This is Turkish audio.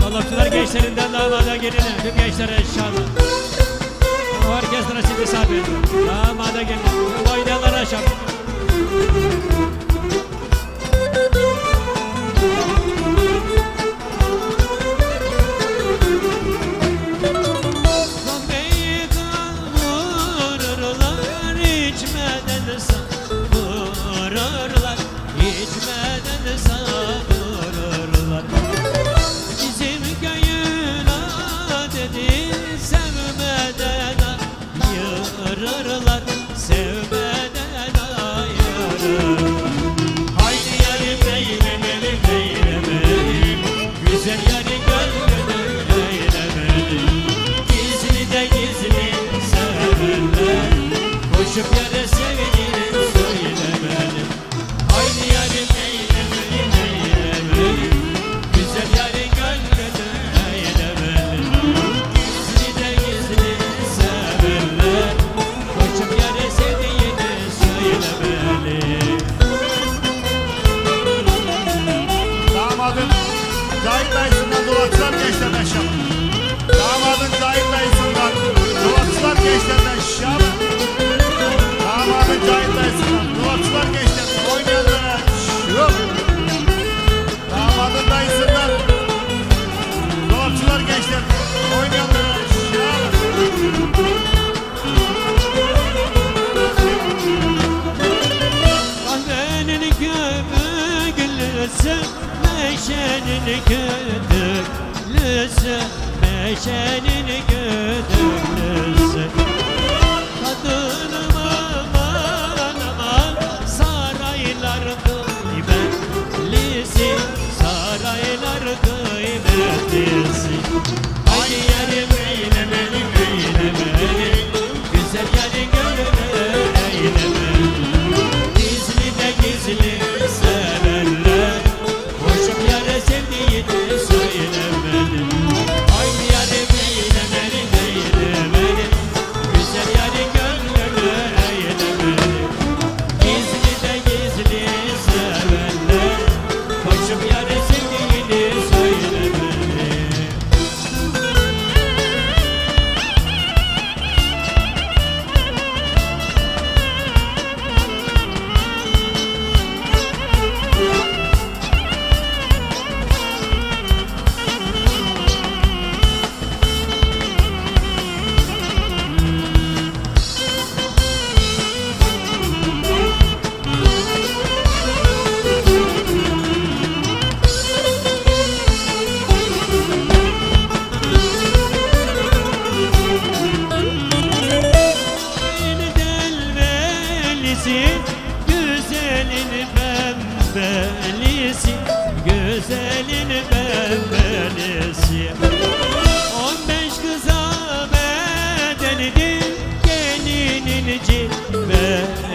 Dolapçılar gençlerinden damada geline, tüm gençlere şanlı. Bu orkestra şimdi sabit. Damada gelin, oynayanlara şanlı. İçmeden savururlar. Bizim köyün adeti sevmeden ayırırlar, sevmeden ayırırlar. Haydi yarim eylemelim eylemelim Güzel yari gönlünü eylemelim Gizli de gizli severler Koşup Cahit dayısından dolapçılar gençlerden şap. Damadın Cahit dayısından dolapçılar gençlerden şap. Köpüklüsü Meşenin köpüklüsü delvelisi Güzelin pembelisi Güzelin pembelisi. On beş kıza bedelidir Gelinin cilvelisi